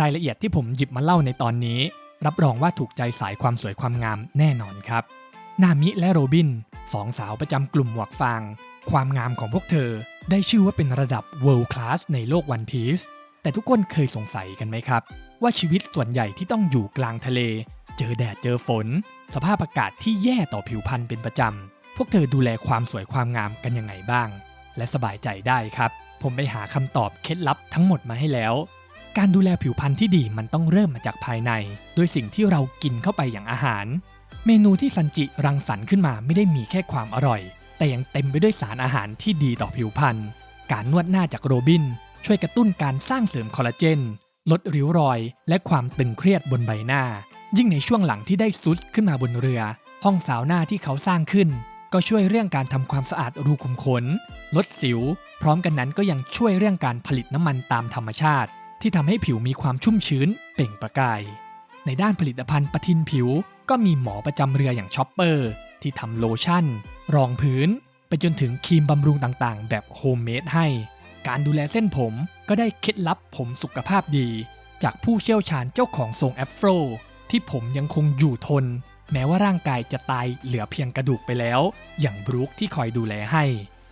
รายละเอียดที่ผมหยิบมาเล่าในตอนนี้ รับรองว่าถูกใจสายความสวยความงามแน่นอนครับ นามิและโรบินสองสาวประจำกลุ่มหมวกฟาง ความงามของพวกเธอได้ชื่อว่าเป็นระดับ world class ในโลกวันพีซแต่ทุกคนเคยสงสัยกันไหมครับ ว่าชีวิตส่วนใหญ่ที่ต้องอยู่กลางทะเล เจอแดดเจอฝน สภาพอากาศที่แย่ต่อผิวพรรณเป็นประจำ พวกเธอดูแลความสวยความงามกันยังไงบ้าง และสบายใจได้ครับ ผมไปหาคำตอบเคล็ดลับทั้งหมดมาให้แล้ว การดูแลผิวพรรณที่ดีมันต้องเริ่มมาจากภายใน โดยสิ่งที่เรากินเข้าไปอย่างอาหาร เมนูที่ซันจิรังสรรค์ขึ้นมาไม่ได้มีแค่ความอร่อย แต่ยังเต็มไปด้วยสารอาหารที่ดีต่อผิวพรรณ การนวดหน้าจากโรบิน ช่วยกระตุ้นการสร้างเสริมคอลลาเจน ลดริ้วรอย และความตึงเครียดบนใบหน้า ยิ่งในช่วงหลังที่ได้ซุดขึ้นมาบนเรือ ห้องสาวหน้าที่เขาสร้างขึ้น ก็ช่วยเรื่องการทำความสะอาดรูขุมขน ลดสิว พร้อมกันนั้นก็ยังช่วยเรื่องการผลิตน้ำมันตามธรรมชาติ ที่ทำให้ผิวมีความชุ่มชื้น เปล่งประกาย ในด้านผลิตภัณฑ์ปะทินผิว ก็มีหมอประจำเรืออย่างช็อปเปอร์ ที่ทำโลชั่น รองพื้น ไปจนถึงครีมบำรุงต่างๆ แบบโฮมเมดให้ การดูแลเส้นผมก็ได้เคล็ดลับผมสุขภาพดี จากผู้เชี่ยวชาญเจ้าของทรงแอฟโฟรที่ผมยังคงอยู่ทน แม้ว่าร่างกายจะตายเหลือเพียงกระดูกไปแล้ว อย่างบรูคที่คอยดูแลให้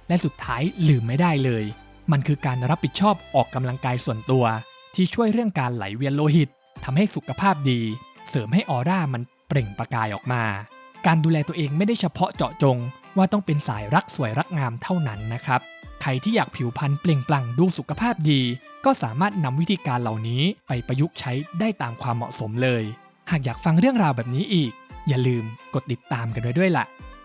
และสุดท้ายลืมไม่ได้เลย มันคือการรับผิดชอบออกกำลังกายส่วนตัว ที่ช่วยเรื่องการไหลเวียนโลหิตทำให้สุขภาพดี เสริมให้ออร่ามันเปล่งประกายออกมา การดูแลตัวเองไม่ได้เฉพาะเจาะจง ว่าต้องเป็นสายรักสวยรักงามเท่านั้นนะครับ ใครที่อยากผิวพรรณเปล่งปลั่งดูสุขภาพดี ก็สามารถนำวิธีการเหล่านี้ไปประยุกต์ใช้ได้ตามความเหมาะสมเลย หากอยากฟังเรื่องราวแบบนี้อีก อย่าลืมกดติดตามกันไว้ด้วยล่ะ